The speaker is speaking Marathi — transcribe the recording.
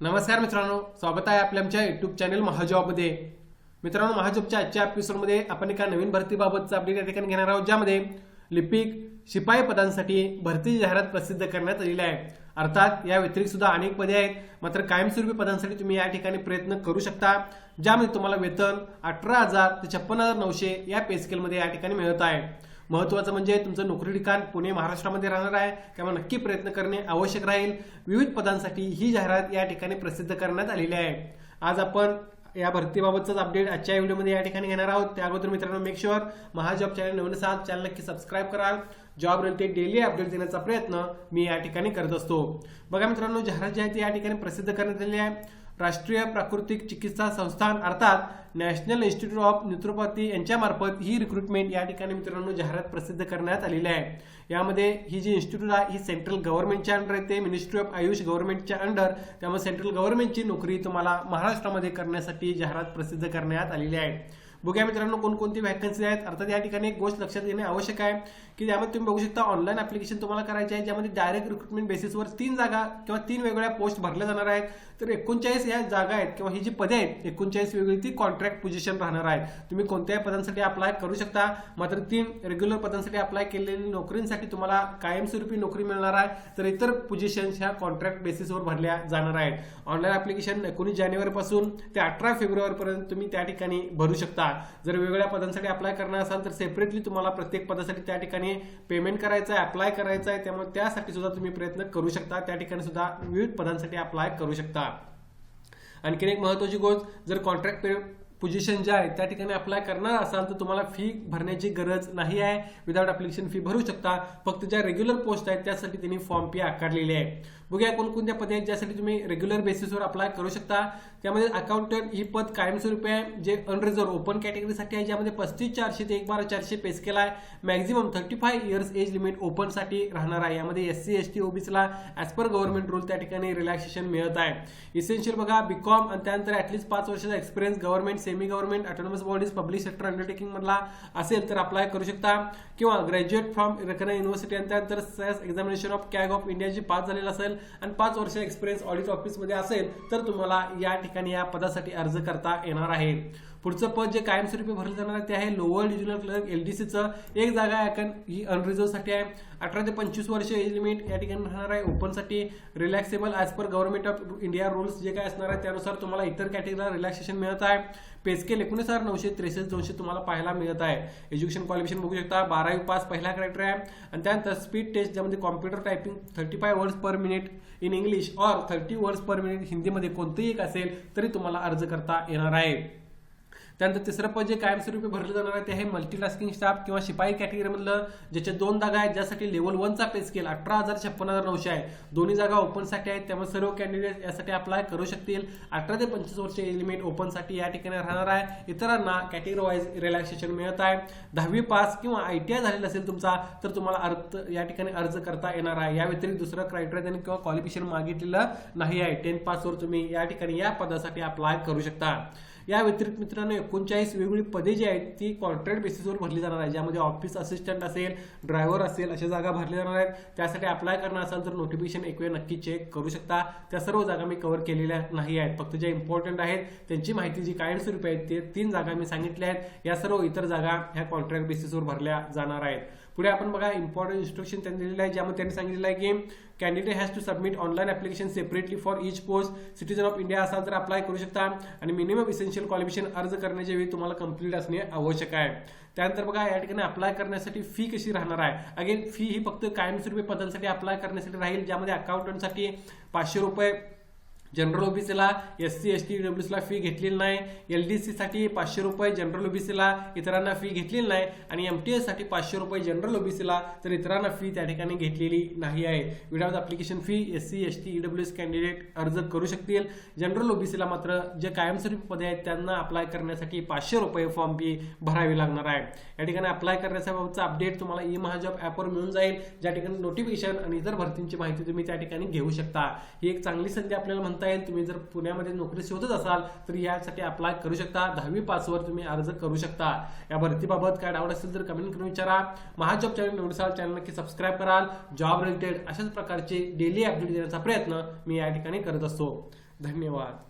नमस्कार मित्रांनो स्वागत आहे आपल्या आमच्या युट्यूब चॅनल महाजॉबमध्ये. मित्रांनो महाजॉबच्या आजच्या एपिसोडमध्ये आपण एका नवीन भरतीबाबतचं अपडेट या ठिकाणी घेणार आहोत ज्यामध्ये लिपिक शिपाई पदांसाठी भरती जाहिरात प्रसिद्ध करण्यात आलेली आहे. अर्थात या व्यतिरिक्त सुद्धा अनेक पदे आहेत मात्र कायमस्वरूपी पदांसाठी तुम्ही या ठिकाणी प्रयत्न करू शकता ज्यामध्ये तुम्हाला वेतन अठरा हजार ते छप्पन हजार नऊशे या पे स्केलमध्ये या ठिकाणी मिळत आहे. महत्वाचं म्हणजे तुमचं नोकरी ठिकाण पुणे महाराष्ट्रामध्ये राहणार आहे. त्यामुळे नक्की प्रयत्न करणे आवश्यक राहील. विविध पदांसाठी ही जाहिरात या ठिकाणी प्रसिद्ध करण्यात आलेली आहे. आज आपण या भरतीबाबतचाच अपडेट आजच्या व्हिडिओमध्ये या ठिकाणी घेणार आहोत. त्या अगोदर मित्रांनो मेक शुअर महाजॉब चॅनल नवीन सात चॅनल नक्की सबस्क्राईब कराल. जॉब रिलेटेड डेली अपडेट देण्याचा प्रयत्न मी या ठिकाणी करत असतो. बघा मित्रांनो जाहिरात जी आहे ती या ठिकाणी प्रसिद्ध करण्यात आलेली आहे. राष्ट्रीय प्राकृतिक चिकित्सा संस्थान अर्थात नॅशनल इन्स्टिट्यूट ऑफ न्यूट्रोपॅथी यांच्यामार्फत ही रिक्रुटमेंट या ठिकाणी मित्रांनो जाहिरात प्रसिद्ध करण्यात आलेली आहे. यामध्ये ही जी इन्स्टिट्यूट आहे ही सेंट्रल गव्हर्नमेंटच्या अंडर येते मिनिस्ट्री ऑफ आयुष गव्हर्नमेंटच्या अंडर त्यामुळे सेंट्रल गव्हर्नमेंटची नोकरी तुम्हाला महाराष्ट्रामध्ये करण्यासाठी जाहिरात प्रसिद्ध करण्यात आलेली आहे. बघूया मित्रांनो कोणकोणती व्हॅकन्सी आहेत. अर्थात या ठिकाणी एक गोष्ट लक्षात घेणे आवश्यक आहे की त्यामध्ये तुम्ही बघू शकता ऑनलाईन ॲप्लिकेशन तुम्हाला करायचे आहे ज्यामध्ये डायरेक्ट रिक्रुटमेंट बेसिसवर तीन जागा किंवा तीन वेगवेगळ्या पोस्ट भरल्या जाणार आहेत. तर एकोणचाळीस या जागा आहेत किंवा ही जी पदे आहेत एकोणचाळीस वेगळी ती कॉन्ट्रॅक्ट पोझिशन राहणार आहेत. तुम्ही कोणत्याही पदांसाठी अप्लाय करू शकता मात्र तीन रेग्युलर पदांसाठी अप्लाय केलेली नोकरींसाठी तुम्हाला कायमस्वरूपी नोकरी मिळणार आहे. तर इतर पोझिशन्स ह्या कॉन्ट्रॅक्ट बेसिसवर भरल्या जाणार आहेत. ऑनलाईन ॲप्लिकेशन एकोणीस जानेवारी पासून ते अठरा फेब्रुवारी पर्यंत तुम्ही त्या ठिकाणी भरू शकता. जर वेगवेगळ्या पदांसाठी अप्लाय करणार असाल तर सेपरेटली तुम्हाला प्रत्येक पदासाठी त्या ठिकाणी पेमेंट करायचं आहे अप्लाय करायचं आहे. त्यामुळे त्यासाठी सुद्धा तुम्ही प्रयत्न करू शकता. त्या ठिकाणी सुद्धा विविध पदांसाठी अप्लाय करू शकता. आणखीन एक महत्वाची गोष्ट जर कॉन्ट्रॅक्ट पोझिशन ज्या आहेत त्या ठिकाणी अप्लाय करणार असाल तर तुम्हाला फी भरण्याची गरज नाही आहे. विदाउट अप्लिकेशन फी भरू शकता. फक्त ज्या रेग्युलर पोस्ट आहेत त्यासाठी त्यांनी फॉर्म फी आकारलेली आहे बघूया कोणकोणत्या पदे आहेत ज्यासाठी तुम्ही रेग्युलर बेसिसवर अप्लाय करू शकता. त्यामध्ये अकाउंटंट ही पद कायमस्वरूपी आहे जे अनरिझर्व ओपन कॅटेगरीसाठी आहे ज्यामध्ये पस्तीस चारशे ते एक बारा चारशे पेस केला आहे. Maximum thirty five years age limit ओपनसाठी राहणार आहे. यामध्ये एस सी एस टी ओबीसीला ॲज पर गव्हर्नमेंट रूल त्या ठिकाणी रिलॅक्सेशन मिळत आहे. इसेन्शियल बघा बीकॉम आणि त्यानंतर ऍटलीस्ट पाच वर्षाचा experience government semi government autonomous bodies public sector undertaking मधला असेल तर अप्लाय करू शकता. किंवा ग्रॅज्युएट फ्रॉम रकना युनिव्हर्सिटी आणि त्यानंतर SAS examination of CAG of इंडियाची पास झालेला असेल आणि पाच वर्ष एक्सपिरियन्स ऑडिट ऑफिसमध्ये असेल तर तुम्हाला या ठिकाणी या पदासाठी अर्ज करता येणार आहे. पुढचं पद जे कायमस्वरूपी भरलं जाणार आहे ते आहे लोअर डिव्हिजनल क्लर्क एलडीसीचं. एक जागा आहे ही अनरिझर्वसाठी आहे. अठरा ते पंचवीस वर्ष एज लिमिट या ठिकाणी राहणार आहे. ओपनसाठी relaxable as per government of India rules जे काय असणार आहे त्यानुसार तुम्हाला इतर कॅटेगरीला रिलॅक्सेशन मिळत आहे. पेस्केल एकोणीस हजार नऊशे त्रेसष्ट दोनशे तुम्हाला पाहायला मिळत आहे. एज्युकेशन क्वालिफिकेशन बघू शकता. बारावी पास पहिला कॅरेक्टर आहे. आणि त्यानंतर स्पीड टेस्ट ज्यामध्ये computer typing thirty five words per minute in English or thirty words per minute हिंदीमध्ये कोणतंही एक असेल तरी तुम्हाला अर्ज करता येणार आहे. त्यानंतर तिसरं पद जे कायमस्वरूपी भरलं जाणार आहे ते आहे मल्टीटास्किंग स्टाफ किंवा शिपाई कॅटेगरीमधलं ज्याच्या दोन जागा आहेत ज्यासाठी लेवल वनचा पे स्केल अठरा हजार छप्पन हजार नऊशे आहे. दोन्ही जागा ओपनसाठी आहेत. त्यामुळे सर्व कॅन्डिडेट यासाठी अप्लाय करू शकतील. अठरा ते पंचवीस वर्ष लिमिट ओपनसाठी या ठिकाणी राहणार आहे. इतरांना कॅटेगरी वाईज रिलॅक्सेशन मिळत आहे. दहावी पास किंवा आय टी आय झालेला असेल तुमचा तर तुम्हाला अर्थ या ठिकाणी अर्ज करता येणार आहे. या व्यतिरिक्त दुसरं क्रायटेरिया त्यांनी किंवा क्वालिफिकेशन मागितलेलं नाही आहे. टेन पासवर तुम्ही या ठिकाणी या पदासाठी अप्लाय करू शकता. या व्यतिरिक्त मित्रांनो एकोणचाळीस वेगवेगळी पदे जी आहेत ती कॉन्ट्रॅक्ट बेसिसवर भरली जाणार आहे. ज्यामध्ये ऑफिस असिस्टंट असेल ड्रायव्हर असेल अशा जागा भरल्या जाणार आहेत. त्यासाठी अप्लाय करणार असाल तर नोटिफिकेशन एक वेळ नक्की चेक करू शकता. त्या सर्व जागा मी कव्हर केलेल्या नाही आहेत. फक्त ज्या इम्पॉर्टंट आहेत त्यांची माहिती जी कायमस्वरूपी आहेत ते तीन जागा मी सांगितल्या आहेत. या सर्व इतर जागा ह्या कॉन्ट्रॅक्ट बेसिसवर भरल्या जाणार आहेत. पुढे आपण बघा इम्पॉर्टंट इन्स्ट्रक्शन त्यांनी दिलेलं आहे ज्यामध्ये त्यांनी सांगितलेलं आहे की candidate has to submit online application separately for each post citizen of India असाल तर अप्लाय करू शकता. आणि मिनिमम इसेन्शियल क्वालिफिकेशन अर्ज करण्याच्या वेळी तुम्हाला कंप्लीट असणे आवश्यक आहे. त्यानंतर बघा या ठिकाणी अप्लाय करण्यासाठी फी कशी राहणार आहे? अगेन फी ही फक्त कायमस्वरूपी पदांसाठी अप्लाय करण्यासाठी राहील ज्यामध्ये अकाउंटंटसाठी पाचशे रुपये जनरल ओबीसीला एस सी एस टी डब्ल्यूसीला फी घेतलेली नाही. एल डी साठी पाचशे रुपये जनरल ओबीसीला इतरांना फी घेतलेली नाही. आणि एम टी साठी पाचशे रुपये जनरल ओबीसीला तर इतरांना फी त्या ठिकाणी घेतलेली नाही आहे. Without application fee S C S T EW S candidate अर्ज करू शकतील. जनरल ओबीसीला मात्र जे कायमस्वरूपी पदे आहेत त्यांना अप्लाय करण्यासाठी पाचशे रुपये फॉर्म फी भरावी लागणार आहे. या ठिकाणी अप्लाय करण्याचा बाबतचा अपडेट तुम्हाला ई महाजॉब ॲपवर मिळून जाईल. ज्या ठिकाणी नोटिफिकेशन आणि इतर भरतींची माहिती तुम्ही त्या ठिकाणी घेऊ शकता. ही एक चांगली संधी आपल्याला म्हणतो म्हणता येईल तुम्ही जर पुण्यामध्ये नोकरी शोधत असाल तर यासाठी अप्लाय करू शकता. दहावी पासवर तुम्ही अर्ज करू शकता. या भरतीबाबत काय डाऊट असेल तर कमेंट करून विचारा. महाजॉब चॅनल निवडसाल चॅनल नक्की सबस्क्राईब कराल. जॉब रिलेटेड अशाच प्रकारचे डेली अपडेट देण्याचा प्रयत्न मी या ठिकाणी करत असतो. धन्यवाद.